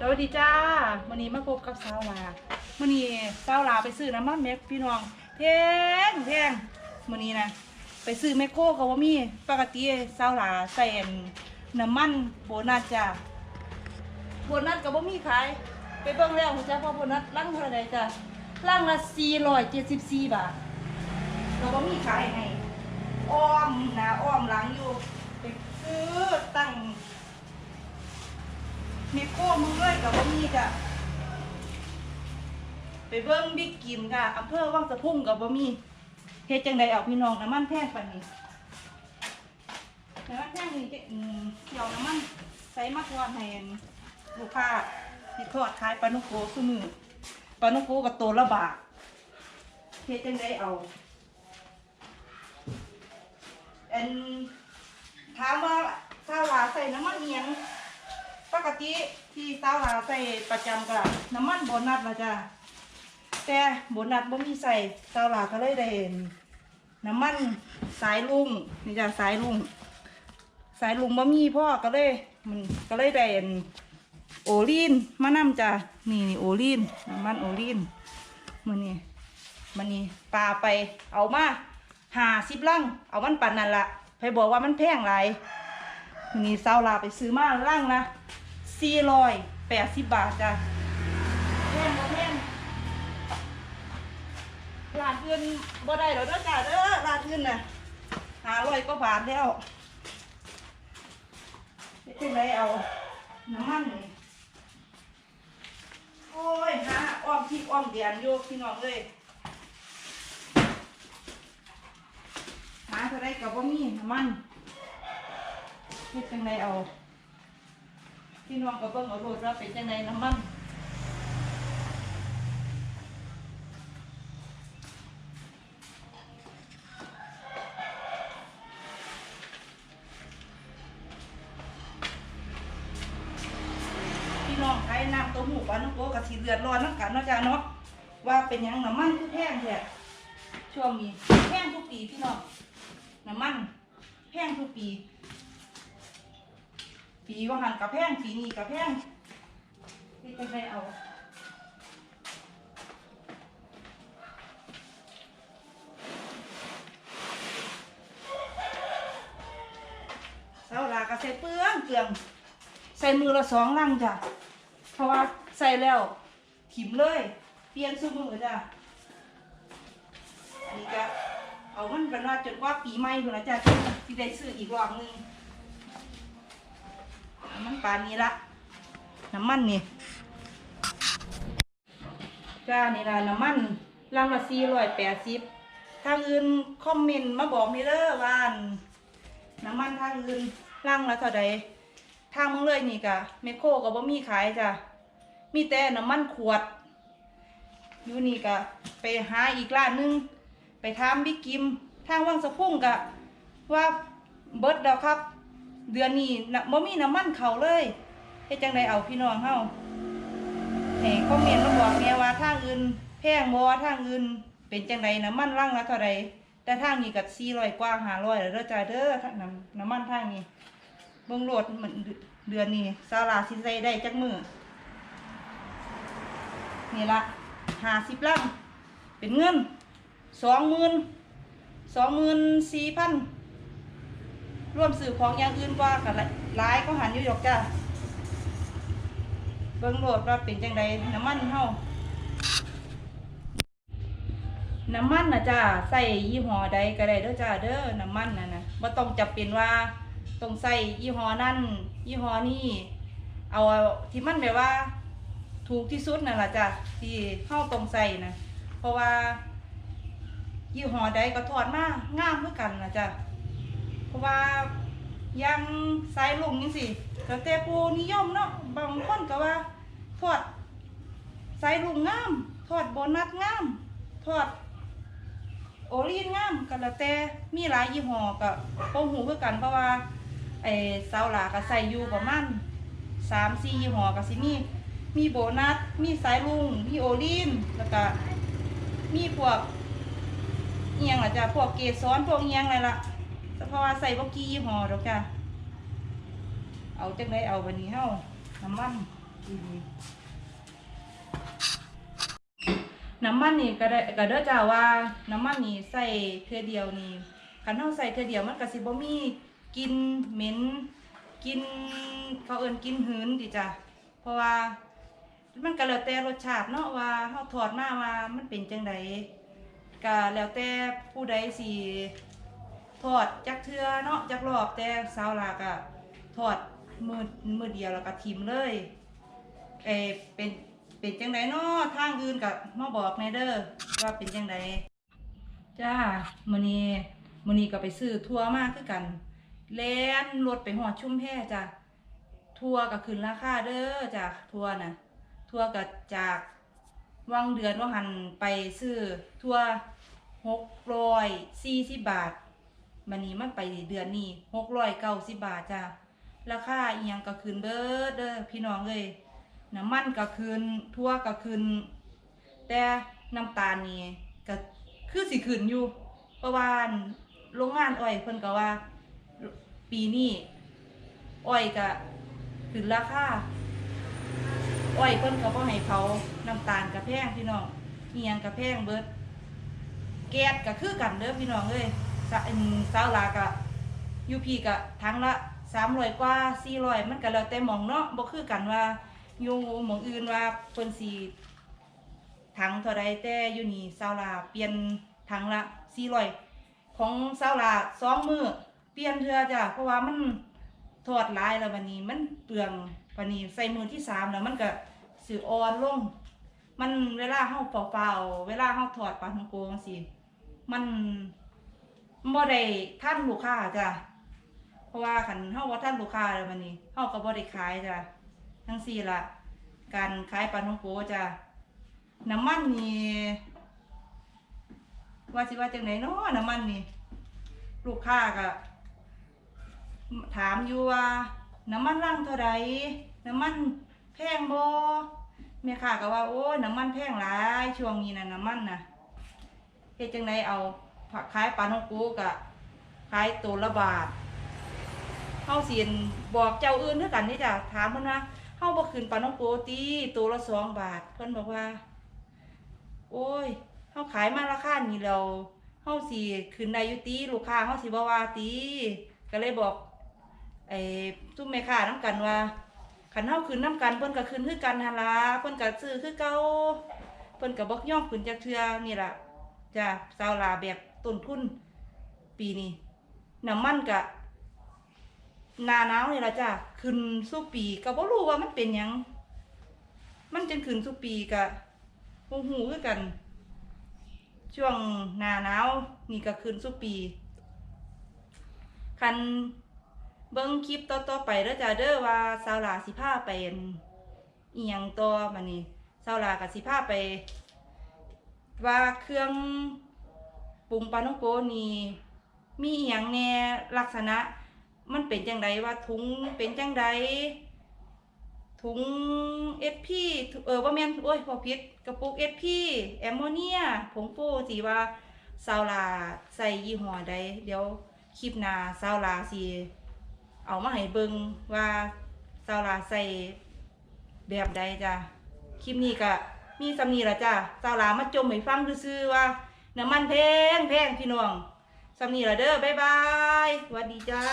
สวัสดีจ้าวันนี้มาพบกับสาวลาวันนี้สาวลาไปซื้อน้ำมันแม็กพี่น้องแพงแพงวันนี้นะไปซื้อแมคโครเขาว่ามีปกติสาวลาใส่นน้ำมันโบนัสจ้าโบนัสก็บ่มีขายไปเบิ่งแล้วจ้าพอโบนัสลังเท่าไหร่จ้าลังละ474บาทเราบ่มีขายให้อ้อมน้าอ้อมหลังอยู่ไปซื้อตั้ง มีโก้มือด้วยกับว่ามีจ้ะไปเบิ้งบิ๊กกิมค่ะอำเภอวังสะพุ่งกับว่ามีเฮ็ดจังใดเอาพี่น้องน้ำมันแพงปานนี้น้ำมันแพงนี่จะเกี่ยวน้ำมันใส่มาทอดให้ลูกค้าที่ทอดขายปลานุโกซุมือปลานุโกกับตัวละบาทเฮ็ดจังใดเอาอันถามว่าถ้าว่าใส่น้ำมันเอียง ปกติที่เสาวลาใส่ประจำก็น้ำมันโบนัสละจ้ะแต่โบนัสบ่มีใส่เสาวลาก็เลยได้น้ำมันสายลุงนี่จ้ะสายลุงสายลุงบ่มีพ่อก็เลยมันก็เลยได้โอลีนมานำจ้ะนี่นี่โอลีนน้ำมันโอลีนมันนี่มันนี่ปลาไปเอามาหาสิบลังเอามันปั่นนั่นละไปบอกว่ามันแพงหลายวันนี้สาวลาไปซื้อมาล่างนะ สี่ร้อยแปดสิบบาทจ้ะแพงบ่แพงร้านอื่นบ่ได้หรอกเด้อจ้ะเด้อร้านอื่นน่ะหาร้อยก็บาทแล้วเป็นไรเอา น้ำมันนี่โอ้ยหาอ้อมที่อ้อมเดียนโยกพี่น้องเลยหาเท่าไรกับบ่มีน้ำมันจังไดเอา พี่น้องก็เบิ่งเอาโลดว่าเป็นจังไดน้ำมันพี่น้องใครน้ำต้มหูปลาน้ำโกกะสิเลือดร้อนน้ำกันเนาะจ้าเนาะว่าเป็นหยังน้ำมันคือแพงแท้ช่วงนี้แพงทุกปีพี่น้องน้ำมันแพงทุกปี ปีว่าหันกับแพงปีนี้กับแพงที่จะไปเอาเสาลากระใส่เปลืองเปลืองใส่มือละสองลังจ้ะเพราะว่าใส่แล้วถิมเลย เปลี่ยนซุมือจ้ะอันนี้ก็เอามันเป็นว่าจนกว่าปีใหม่พุ่นะจ้ะที่ได้ซื้ออีกรอบหนึง น้ำมันปลานี้ละน้ำมันนี่จ้านี่ละน้ำมันลังละสี่ร้อยแปดสิบทางอื่นคอมเมนต์มาบอกนี่เด้อว่านน้ำมันทางอื่นลังละเท่าใดทางมึงเลยนี่กะเมโคก็บ่มีขายจ้ะมีแต่น้ำมันขวดอยู่นี่กะไปหาอีกร้านนึงไปถามบิ๊กกิม ทางวังสะพุ่งกะว่าเบิร์ดแล้วครับ เดือนนี้นะบ่มีน้ำมันเขาเลยเฮ็ดจังไดเอาพี่น้องเฮาให้คอมเมนต์มาบอกแม่ว่าทางอื่นแพงบ่ทางอื่นเป็นจังไดน้ำมันรังละเท่าใดแต่ทางนี้ก็400กว่า500แล้วเด้อจ้าเด้อทาน้ำน้ำมันทางนี้เบิ่งโหลดมันเดือนนี้ศาลาสิใส่ได้จักมื้อนี่ละ50ลังเป็นเงิน20,000 24,000 ร่วมสื่อของอย่างอื่นว่ากันหลายก็หันอยู่หยกจ้าเบิ่งโลดว่าเป็นจังใดน้ำมันเฮาน้ำมันนะจ้าใส่ยี่ห้อใดก็ได้เด้อจ้าเด้อน้ำมันนะนะบ่ต้องจำเป็นว่าต้องใส่ยี่ห้อนั่นยี่ห้อนี้เอาที่มันแบบว่า ถูกที่สุดนั่นล่ะจ้ะที่เฮาต้องใส่นะเพราะว่ายี่ห้อใดก็ทอดมากงามเือกันนะจ้ะ ราะว่ายังสายลุงยังสิแล้วแต่ผู้นิยมเนาะบางคนก็ว่าทอดสายลุงงามทอดโบนัสงามทอดโอลีนงามก็แล้วแต่มีหลายยี่ห้อก็บ่ฮู้คือกันเพราะว่าไอ้สาวหลาก็ใส่อยู่ประมาณ3 4ยี่ห้อก็สิมีมีโบนัสมีสายลุงมีโอลีนแล้วก็มีพวกเอียงล่ะจ้ะพวกเกสรพวกเอียงอะไรล่ะ เพราะว่าใส่บกี้ยี่ห้อดอกจ้ะเอาจังไดเอาวันนี้เฮาน้ำมันน้ำมันนี่ก็ได้ก็เด้อจ้าว่าน้ำมันนี่ใส่เทื่อเดียวนี่คันเฮาใส่เทื่อเดียวมันก็สิบ่มีกินเหม็นกินเขาเอิ้นกินหืนติจ้ะเพราะว่ามันก็แล้วแต่รสชาติเนาะว่าเฮาทอดมาว่ามันเป็นจังไดก็แล้วแต่ผู้ใดสิ ทอดจักเทื่อเนาะจักรอบแต่สาวลาก็ทอดมือมือเดียวแล้วก็ทิมเลยเอเป็นเป็นจังไดเนาะทางอื่นกับมาบอกในเด้อว่าเป็นจังไดจ้ามื้อนี้มื้อนี้ก็ไปซื้อทัวร์มากคือกันแล่นรถไปฮอดชุ่มแพจ้ะทัวร์ก็ขึ้นราคาเด้อจ้ะทัวร์น่ะทัวร์ก็จากวังเดือนว่าหันไปซื้อทัวร์640บาท มื้อนี้มันไปเดือนนี้690บบาทจ้ะราคาอียังก็ขึ้นเบิดเด้อพี่น้องเอ้ยน้ำมันก็คืนทั่วก็คืนแต่น้ำตาลนี่ก็คือสิขึ้นอยู่ เพราะว่าโรงงานอ้อยเพิ่นก็ว่า ปีนี้อ้อยก็ขึ้นราคาอ้อยเพิ่นก็บ่ให้เผาน้ำตาลก็แพงพี่น้องเอียงก็แพงเบิดแก๊สก็คือกันเด้อพี่น้องเอ้ย สะอันสาวลาก็อยู่พี่ก็ทั้งละ300กว่า400มันก็แล้วแต่หมองเนาะบ่คือกันว่าอยู่หมองอื่นว่าเพิ่นสีถังเท่าใดแต่อยู่นี่ซาวลาเปลี่ยนถังละ400ของซาวลาสองมือเปลี่ยนเทื่อจ้ะเพราะว่ามันทอดลายแล้วบัดนี้มันเปลืองบัดนี้ใส่มือที่สามแล้วมันก็สิอ่อนลง มันเวลาเฮาเฝ้าๆเวลาเฮาทอดปลาทองโกงซี่มัน บ่ได้ทันลูกค้าจ้ะเพราะว่าคันเฮาบ่ทันลูกค้าแล้วบัดนี้เฮาก็บ่ได้ขายจ้ะทั้งสี่ละการขายปลาท่องโกจะน้ำมันนี่ว่าสิว่าจังไหนเนาะน้ำมันนี่ลูกค้าก็ถามอยู่ว่าน้ำมันร่างเท่าไรน้ำมันแพงบ่แม่ค้าก็ว่าโอ้ยน้ำมันแพงหลายช่วงนี้นะน้ำมันนะเฮ็ดจังไหนเอา ผักขายปลาท่องโกกะขายตัวละบาทเฮาสินบอกเจ้าอื่นคือกันนี่จ้ะถามเพิ่นว่าเฮาบ่ขึ้นปลาน้องโกตีตัวละสองบาท เพิ่นบอกว่า โอ้ยเฮาขายมาราคานี้แล้วเฮาสิขึ้นได้อยู่ตีลูกค้าเฮาสิบ่ว่าตีก็เลยบอกไอ้ทุกแม่ค้านํกันว่าคันเฮาขึ้นนํกันเพิ่นก็ขึ้นคือกันหั่นล่ะเพิ่นก็ซื้อคือเก่าเพิ่นก็บ่ยอมขึ้นจักเทื่อนี่แหละจ้ะชาวลาแบบ ต้นทุนปีนี้น้ำมันก็หนาหนาวนี่ละจ้ะขึ้นสู้ปีก็บ่รู้ว่ามันเป็นยัง มันจังขึ้นสู้ปีก็บ่ฮู้คือกัน ช่วงหนาหนาวนี่ก็ขึ้นสู้ปีคันเบิ่งคลิปต่อๆไปเด้อจ้าเด้อว่าสาวลาสิพาไปอั่นอียงต่อบัดนี้สาวลาก็สิพาไป ว่าเครื่อง ปรุงปลาท่องโกนี่มีอีหยังแน่ลักษณะ มันเป็นจังไดว่าถุงเป็นจังไดถุงเอสพีเออว่าแมนโอ้ยพอผิดกระปุกเอสพีแอมโมเนียผงฟูสิว่าซาวลาใส่ยี่ห้อใดเดี๋ยวคลิปหน้าซาวลาสิเอามาให้เบิงว่าซาวลาใส่แบบใดจ้ะคลิปนี้ก็มีสำนีละจ้ะซาวลามาจมให้ฟังซื่อว่า น้ำมันแพงแพงพี่น้องสำนีละเด้อบ๊ายบายสวัสดีจ้า